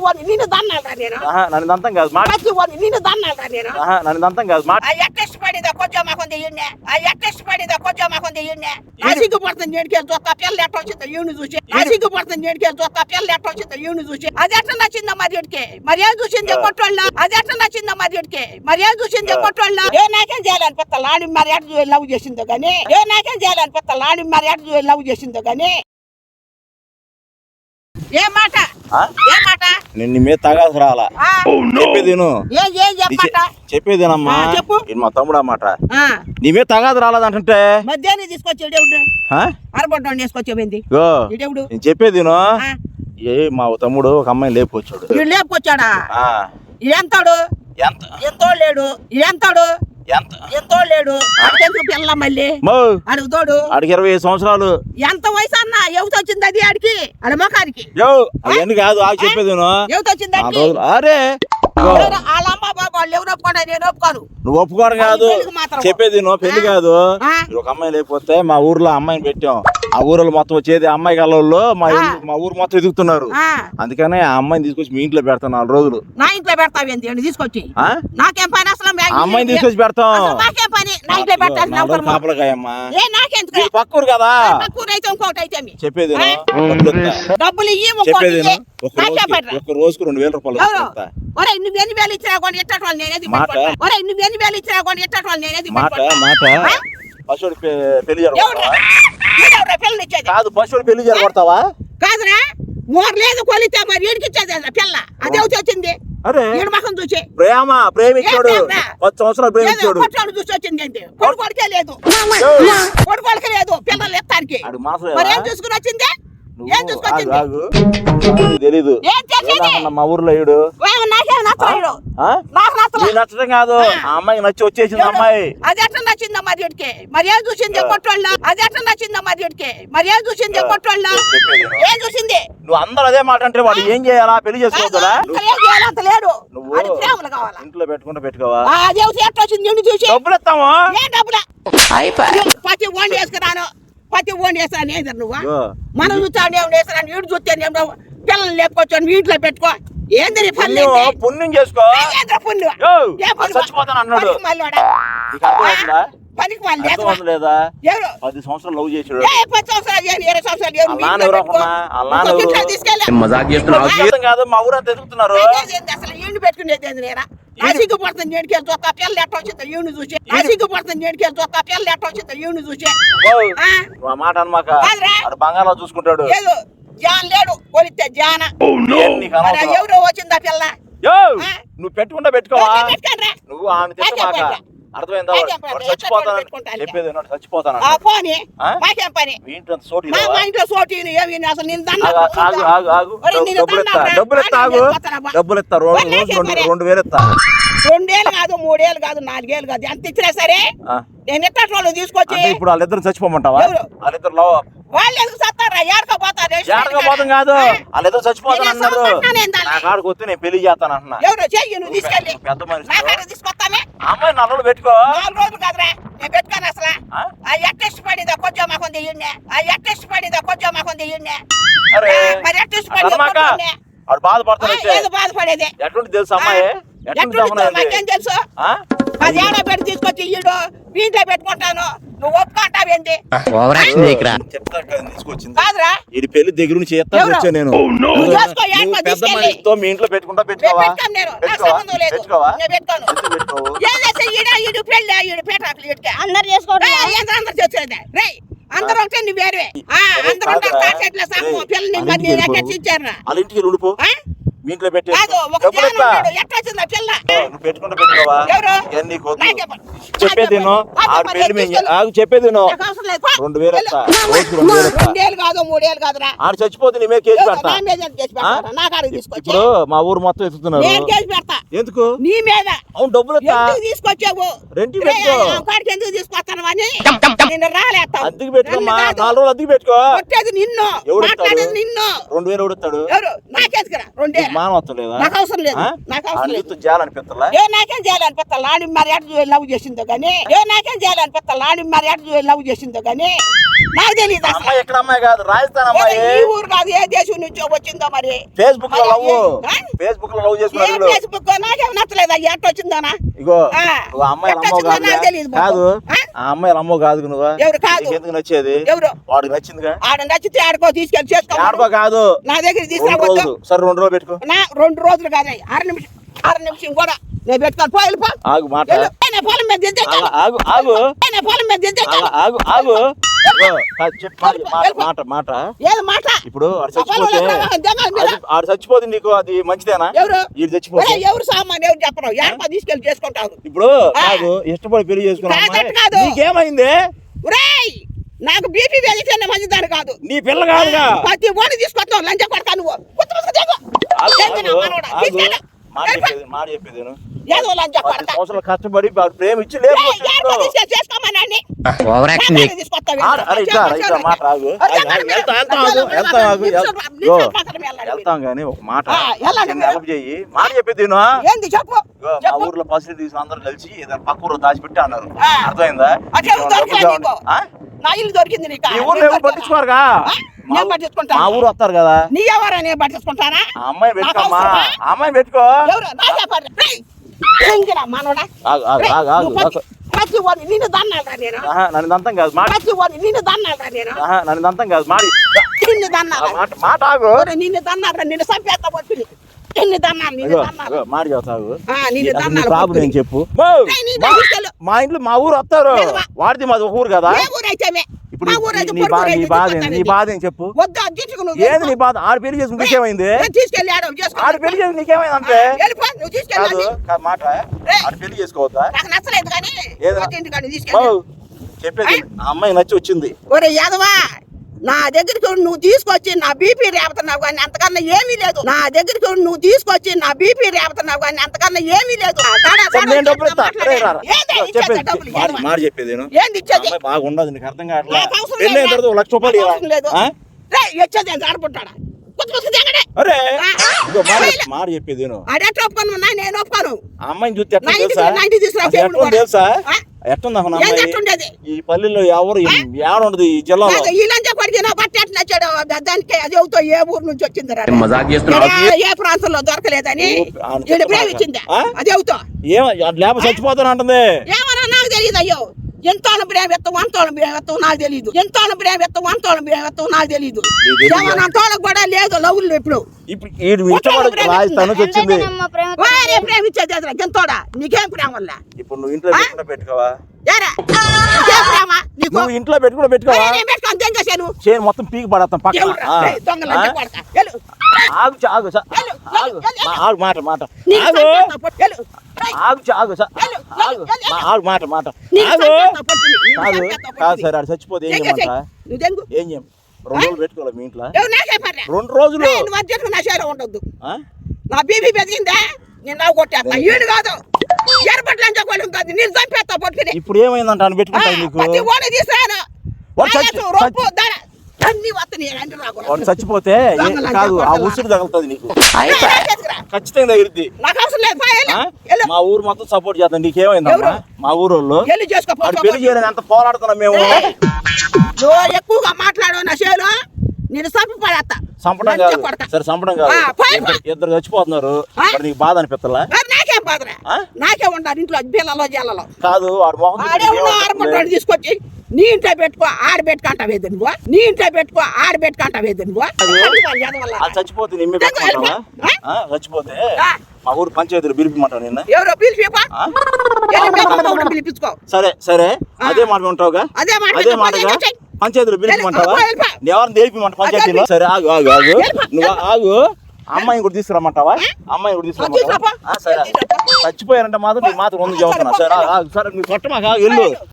వాడిని నిన్ను దన్నాలరా నేను నన్ను అంతం కాదు మాట ప్రతి వాడిని నిన్ను దన్నాలరా నేను నన్ను అంతం కాదు మాట ఎట్టెస్ట్ పడిదా కొంచెం మాకుంది ఈయన్నే? ఎట్టెస్ట్ పడిదా కొంచెం మాకుంది ఈయన్నే? ఆ సిగ్గుపడుతుంది ఏడికెళ్ళి చూస్తా పిల్ల ఎట్ట వచ్చిందో ఈయన చూసి. ఆ సిగ్గుపడుతుంది ఏడికెళ్ళి చూస్తా పిల్ల ఎట్ట వచ్చిందో ఈయన చూసి. అది ఎట్ట నచ్చిందా మరి వీడికి మరి ఏం చూసింది కొట్టోళ్ళ? అది ఎట్ట నచ్చిందా మరి వీడికి మరి ఏం చూసింది కొట్టోళ్ళ? ఏ నాకేం చేయాలనిపిస్తా లాడి మరి ఎట్ట చూసి లవ్ చేసిందో గానీ? ఏ నాకేం చేయాలనిపిస్తా లాడి మరి ఎట్ట లవ్ చేసిందో గానీ? ఏ మాట? ఏ మాట? నేను నీ మీద రాలా? చెప్పేది విను. ఏ ఏం నీ చె- చెప్పమాట చెప్పేదేనమ్మా. ఆ, చెప్పు. మా తమ్ముడు అన్నమాట ఆ, నీ మీద తగాదు రాలేదంటే మధ్యాహ్నం అరబొడ్డ ఇడెవడు నేను చెప్పేది ఏ మా తమ్ముడు ఒక అమ్మాయిని లేపుకొచ్చాడు. లేపుకొచ్చాడా? ఆ, ఎంతాడు ఎంత? ఎంతో లేడు. ఎంతాడు ఎంత? ఎంతో లేడు. అడిగెందుకు పిల్ల మళ్ళీ? మో. అడుగుతోడు. ఆడికి ఇరవై సంవత్సరాలు. ఎంత ఎవత వచ్చింది అది ఆడికి? ఆడ యో అవన్నీ కాదు ఆకు చెప్పేది. ఎవత వచ్చింది ఆ అరే నువ్వు ఒప్పుకోవడం కాదు. చెప్పేది నువ్వు పెళ్ళి ఆ? కాదు. ఆ? ఒక అమ్మాయి లేకపోతే మా ఊర్లో అమ్మాయిని పెట్టాం. ఆ ఊరిలో మొత్తం వచ్చేది అమ్మాయి కళ్ళల్లో మా. ఇల్లు- మా ఊరు మొత్తం ఎదుగుతున్నారు ఆ, అందుకనే ఆ అమ్మాయిని తీసుకొచ్చి మీ ఇంట్లో పెడతాను నాలుగు రోజులు నా ఇంట్లో పెడతావు ఏంది అని తీసుకొచ్చి ఆ? నాకేం పని అసలు మ్యాగీ- ఆ అమ్మాయిని తీసుకొచ్చి పెడతాం అసలు నాకేం పని నా ఇంట్లో పెట్టాల్సిన నాలుగు రోజులు అవసరం కాపలకాయమ్మా ఏ నాకెందుకు మీరు పక్కూరు కదా అయితే ఇంకోటి అయితే మీ. చెప్పేది? డబ్బులు ఇస్తా. డబ్బులు ఇయ్యి ఇంకోటి చెప్పేది ఇయ్యి. ఒక నాకేం రోజుకి పని ఒక రోజుకు రెండు వేల రూపాయలు ఎవరు? ఇస్తా. ఒరేయ్ నువ్వు ఎన్ని వేలు ఇచ్చినా కూడా ఇట్టటి వాళ్ళు నేనేది మాట. పెట్టుకుంటా. ఒరేయ్ నువ్వు ఎన్ని వేలు ఇచ్చినా వాళ్ళు నేనేది మాట. మాట? పశువుడి పెళ్ళి కాదు పశువుడి పెళ్ళి జరగొడతావా కాదురా మోర్ లేదు కొలితే మరి ఏంద్రా పిల్ల. అదే వచ్చి వచ్చింది అరే ఈడు మకం చూసి ప్రేమ ప్రేమించాడు. ఏం ప్రేమ? పది సంవత్సరాలు ఏదో ప్రేమించాడు. కొట్టాడు చూసి వచ్చింది ఏంటి? కొడుకోడికే లేదు. కొడుకోడికే లేదు పిల్లలు ఎత్తానికి. ఆడు మాసం మరి ఏం? చూసుకుని వచ్చింది? చూసుకొచ్చింది తెలీదు. మా ఊర్లో ఈడు? నాకేం నచ్చడం కాదు. ఆ. అమ్మాయికి నచ్చి వచ్చేసింది అమ్మాయి. అది ఎట్లా నచ్చిందా మరి వీడికి మరి ఏం చూసింది కొట్టోళ్ళ అది ఎట్లా నచ్చిందా మరి వీడికి మరి ఏం చూసింది కొట్టోళ్ళ. ఏం చూసింది? నువ్వు అందరూ అదే మాట అంటే వాడు ఏం చేయాలా? పెళ్ళి చేసుకోవద్దా అంత లేదు, ఏం అంత లేడు నువ్వు ఇంట్లో పెట్టుకుంటే పెట్టుకోవా? ఆ, అది ఎవరు ఎట్లా వచ్చింది నిన్ను చూసి? డబ్బులు ఇస్తాము ఏ డబ్బులా? పతి ఓన్ వేసుకున్నాను పతి ఓన్ వేసాను ఏంది నువ్వు? మనం చూస్తాను ఏమి వేసాను వీడు చూస్తే ఏమో పిల్లల్ని లేపుకొచ్చాను మీ ఇంట్లో పెట్టుకో. ఏంది? పుణ్యం చేసుకో. చచ్చిపోతాను అన్నాడు. పనికి లేదా? పది సంవత్సరాలు లవ్ చేసాడు ఏ పది సంవత్సరాలు ఇరవై సంవత్సరాలు కాదు మా ఎదుగుతున్నారు. అసలు? పెట్టుకునేది నేరా పిల్ల ఎట్ట వచ్చిందో? చూసి. పిల్ల ఎట్ట వచ్చిందో? మాట అనమాక. కాదురా. వాడు బంగాళా చూసుకుంటాడు. జాన్ లేడు కొలిస్తే జాన. ఎవరో వచ్చిందా పిల్ల? నువ్వు పెట్టుకుంటా పెట్టుకోవా? ఎవరిని పెట్టుకోనురా? నువ్వు ఆమె? అర్థమైందా? చచ్చిపోతాను? చెప్పేది చచ్చిపోతాను ఆ పోనీ. ఆ? మాకేం పని? మీ ఇంట్లో అంత సోటి మా లేవా? మా ఇంట్లో సోటి ఏమి అసలు ఆగు, ఆగు ఆగు డబ్బులు రోజు రెండు వేలు ఇస్తా. రెండేళ్ళు కాదు మూడేళ్ళు కాదు నాలుగేళ్ళు కాదు. ఎంత ఇచ్చినా సరే నేను ఎట్ట వాళ్ళు తీసుకొచ్చి? ఇప్పుడు వాళ్ళిద్దరు చచ్చిపోమంటావా? వాళ్ళిద్దరు వాళ్ళు ఎందుకు సత్తారా? ఏడకపోతారు జాడకపోతాం కాదు. వాళ్ళిద్దరు చచ్చిపోతాను నేను అన్నారు సంబంధం నేను దాన్ని. నా కాడికి వస్తే నేను పెళ్ళి చేస్తాను అంటున్నా ఎవరు? చెయ్యి నువ్వు తీసుకెళ్ళి. పెద్ద మనిషి తీసుకొస్తానే? ఆ అమ్మాయి నల్లు పెట్టుకో. నాలుగు రోజులు కాదురా. నేను పెట్టుకోను అసలు. ఆ? ఎట్టెస్ట్ పడిదా కొంచెం మాకు ఇయ్యండి ఆ ఎట్టెస్ట్ పడిదా కొంచెం మాకు ఇయ్యండి మరి ఎట్టెస్ట్ అన్నమాక పడి వాడు బాధపడతాడు బాధపడేది. ఎటువంటి తెలుసు అమ్మాయి? తెలుసు? ఆ? అది ఏడ పెట్టి తీసుకొచ్చి ఇయ్యడు మీ ఇంట్లో పెట్టుకుంటాను. నువ్వు ఒప్పుకుంటావేంటి కాదురా. ఇది పెళ్ళి దగ్గర నుంచి? వచ్చా నేను. పెద్ద. మనిషితో మీ ఇంట్లో పెట్టుకుంటా పెట్టుకోవా? అందరు చేసుకోవడం అందరు చేసేది. రేయ్ అందరూ ఒకటే నువ్వు వేరే అందరూ ఉంటారు కాదురా. కాసేట్ల సాము రేయ్, పిల్లల్ని వాళ్ళ మరి ఇంటికి నాకు. ఇచ్చారు వాళ్ళ ఇంటికి ఉండిపో. ఇంట్లో పెట్టి నువ్వు పెట్టుకుంటా పెట్టుకోవా. నాకే. చెప్పేది నో. ఆడు పెళ్ళి. మేము చెప్పేది నో. రెండు వేలు. రెండేళ్ళు కాదు మూడేళ్ళు కాదురా. ఆడు చచ్చిపోతే నీ మీద కేసు? పెడతా. నా? నా ఇప్పుడు మా ఊరు మొత్తం ఎత్తుతున్నారు. నేను కేసు పెడతా. ఎందుకు? నీ మీద. అవును డబ్బులు తీసుకొచ్చావు? కాడికి ఎందుకు తీసుకొస్తాను అని నేను అద్దెకి కాదు. నాలుగు రోజులు అద్దెకి పెట్టుకో. నిన్ను? నిన్ను. రెండు వేలు ఎవరు? నాకేసుకురా రెండేళ్ళు. మానవత్వం లేదా? నాకు అవసరం లేదు? నాకు అవసరం లేదు. చేయాలనిపిస్తలా? ఏ నాకేం చేయాలనిపిస్తా లాడి మరి ఎట్ట లవ్ చేసిందో కానీ ఏ నాకేం చేయాలనిపిస్తా లాడి మరి ఎట్ట లవ్ చేసిందో కానీ నాకు తెలియదు అమ్మాయి ఎక్కడ అమ్మాయి కాదు రాజస్థాన్ అమ్మాయి. ఈ ఊరు కాదు ఏ దేశం నుంచో వచ్చిందో మరి? ఫేస్బుక్లో లవ్? ఫేస్బుక్లో లవ్ చేసుకున్నారు. ఫేస్బుక్ నాకేం నచ్చలేదు? అయ్యి ఎట్ట వచ్చిందోనా? ఇగో అమ్మాయి అమ్మో కాదు. కాదు. ఆ? ఆ అమ్మాయి అమ్మో కాదు నువ్వు. ఎవరు? కాదు? ఎందుకు నచ్చేది? ఎవరు? వాడికి నచ్చిందిగా? ఆడ నచ్చితే ఆడుకో తీసుకెళ్ళి చేసుకో ఆడుకో కాదు. నా దగ్గర రెండు తీసుకురావద్దు రోజులు. సరే రెండు రోజులు పెట్టుకో. నా రెండు రోజులు కాదు అర నిమిషం అర నిమిషం కూడా. నేను పెట్టుకోను. పో వెళ్ళిపో ఆగు మాట వెళ్ళు. ఏ, నేను పొలం మీద దిద్దేస్తాను. ఆగు, ఆగు పొలం మీద దిద్దేస్తాను. ఆగు, ఆగు. మాట, మాట, మాట మాట. ఏది మాట? ఇప్పుడు ఆడు ఆ పొలంలో చచ్చిపోతే ఎక్కడ దొంగల మీద? అది ఆడు చచ్చిపోతే నీకు అది మంచిదేనా? ఎవరు? ఈడు చచ్చిపోతే? ఎవరు సామాన్ ఎవరు చెప్పరు ఏడపా తీసుకెళ్ళి చేసుకుంటారు ఇప్పుడు. కాదు ఇష్టపడి పెళ్ళి చేసుకున్నా కాదు, అమ్మాయి, అట్ట కాదు. నీకేమైంది? నాకు బీపీ పెరిగితేనే మంచిదాని కాదు. నీ పిల్ల కాదుగా. ప్రతి ఓడి తీసుకొస్తావు లంచ కొడతా నువ్వు. మాట. చెప్పేది. ఏదో లంచ కొడతా. సంవత్సరాలు కష్టపడి ప్రేమ ఇచ్చి చేసుకోమన్నాన్ని. ఓవర్ యాక్షన్ వెళ్తా, కానీ ఒక మాట. help చెయ్యి. మాట చెప్పేది చెప్పు. మా ఊర్లో ఫెసిలిటీస్ అందరూ కలిసి ఏదైనా పక్క ఊర్లో దాచిపెట్టి అన్నారు. అర్థమైందా? నా ఇల్లు దొరికింది నీకు? పట్టించుకోరుగా? నేను పట్టించుకుంటాను. మా ఊరు వస్తారు కదా? నీ ఎవరా నేను పట్టించుకుంటానా? అమ్మాయి పెట్టుకోమ్మా అమ్మాయి పెట్టుకో ఎవరు? నా చెప్పారు రేయ్, ఏంగిరా మనోడా ప్రతి- వాడిని నిన్ను దన్నాలరా నేను. ఆహా, నన్ను దంతం కాదు మాట ప్రతి వాడిని నిన్ను దన్నాలరా నేను. ఆహా, నన్ను దంతం కాదు మాడి. నిన్ను ఆ మాట మాట ఆగు. నిన్ను దన్నాలరా నిన్ను సంపేత పట్టుని నిన్ను దన్నాను నిన్ను ఇగో, దన్నాను ఇగో, మాట చెబుతావు ఆ, నిన్ను అసలు నీ దన్నాలు ప్రాబ్లం పట్టుని. ఏం చెప్పు? రేయ్, నీ మా- ఇంట్లో మా ఊరు వస్తారు. లేదువా? వాడిది మాది ఒక ఊరు కదా? ఏ ఇప్పుడు మా నీ- ఊరైతే నీ పొరుగు బాధ నీ ఊరైతే బాధ ఏంది? నీ చెప్తానండి. బాధ ఏం చెప్పు? వద్దు నువ్వు ఏంది నీ బాధ? ఆడు పెళ్ళి చేసుకుని నీకేమైంది నేను తీసుకెళ్ళి ఆడ చేసుకో. ఆడు పెళ్ళి చేసుకుని నీకేమైంది అంతే? వెళ్ళిపో నువ్వు కాదు మాట. రేయ్. ఆడు పెళ్ళి చేసుకోవద్దా? నాకు నచ్చలేదు కానీ చెప్పేది ఆ అమ్మాయి నచ్చి వచ్చింది. ఒరే యాదవా నా దగ్గరికి నువ్వు తీసుకొచ్చి నా బీపీ రేపుతున్నావు కానీ అంతకన్నా ఏమీ లేదు. నా దగ్గరికి నువ్వు తీసుకొచ్చి నా బీపీ రేపుతున్నావు కానీ అంతకన్నా ఏమీ లేదు. మాట చెప్పేది బాగుండదు నీకు అర్థం కావట్లే? నాకు అవసరం పెళ్ళి అయిన లేదు. తర్వాత ఒక లక్ష రూపాయలు ఇచ్చేది అరే! మాట చెప్పేది నేను ఆడెట్లా ఒప్పుకోను నా నేను ఒప్పుకోను. ఆ అమ్మాయిని చూస్తే తెలుసా? ఎట్టుంది ఈ పల్లెల్లో ఎవరు ఉండదు ఈ జిల్లాలో? దానికి అది అవుతో ఏ ఊరు నుంచి వచ్చింది ఏ- ప్రాంతంలో దొరకలేదని ప్రేమించింది? అది అవుతో ఏమ లేప చచ్చిపోతాను అంటుంది ఏమన్నా నాకు తెలియదు అయ్యో. ఎంత ప్రేమ ఎత్తం అంతోళం ప్రేమ ఎత్తం నాకు తెలియదు ఎంత ప్రేమ ఎత్తం అంతోళం ప్రేమ ఎత్తం నాకు తెలియదు తెలీదా? తోళకు కూడా లేదు లవ్వులు ఇప్పుడు. ప్రేమ ఎంతోడా? నీకేం ప్రేమ వల్ల? ఇప్పుడు నువ్వు ఇంట్లో పెట్టుకోవా? నువ్వు ఇంట్లో పెట్టుకుని పెట్టుకోవా? చేను మొత్తం పీకి పడతాం పక్కన. ఆగు ఆగు మాట మాట ఆగు ఆగు ఆగు. ఆగు మాట మాట. ఆగు. కాదు కాదు. సరే ఆడు చచ్చిపోతే ఏం చేయమంట. ఏం చేయం? రెండు రోజులు పెట్టుకోవాలి మీ ఇంట్లో? రెండు రోజులు? నా ఉండొద్దు? నా బీపీ పెరిగిందా? నేను నవ్వు కొట్టేస్తా ఈడు కాదు. ఎర్రబట్ల అంచకోళ్ళు ఉంటుంది నేను చంపేస్తా పట్టుకుని. ఇప్పుడు ఏమైందంట? అని పెట్టుకుంటావు నీకు? తీసాను వాడు చచ్చిపోతే కాదు ఆ ఉసురు తగులుతుంది నీకు. ఖచ్చితంగా తగిలిద్ది. మా ఊరు మొత్తం సపోర్ట్ చేస్తాం నీకేమైందమ్మా? మా ఊరు వాళ్ళు పెళ్ళి పో. చేయాలని ఎంత పోరాడుతున్నాం మేము. ఎక్కువగా మాట్లాడు నా చేలో. నేను చంపడం కాదు. సరే చంపడం కాదు. ఇద్దరు చచ్చిపోతున్నారు. నీకు బాధ అనిపిస్తలా? నాకేం బాధరా? నాకే ఉండాలి ఇంట్లో పిల్లలో జల్లలో కాదు ఆడే ఉన్న? ఆడపడ్డాడు తీసుకొచ్చి నీ ఇంట్లో పెట్టుకో ఆడ పెట్టుకుంటావేది నువ్వు? నీ ఇంట్లో పెట్టుకో ఆడ పెట్టుకుంటావేది నువ్వు? అది చచ్చిపోతే. మా ఊరు పంచాయతీలు పిలిపిమంటావు నిన్న? ఎవరో? పిలిచిపా ఆ? పిలిపించుకో. సరే సరే. అదే మాట ఉంటావుగా అదే మాట అదే మాటగా. పంచాయతీలు పిలిపిమంటావా. ఎవరిని తెలిపిమంట పంచాయతీలో? సరే ఆగు ఆగు ఆగు. నువ్వు ఆగు. అమ్మాయిని కూడా తీసుకురమ్మంటావా? అమ్మాయిని కూడా తీసుకురమ్మంటావా? సరే. చచ్చిపోయారంటే మాత్రం నీ మాత్రం ఉంది చదువుతున్నా సరే. సరే నువ్వు కొట్ట మాకు ఆగు, వెళ్ళు.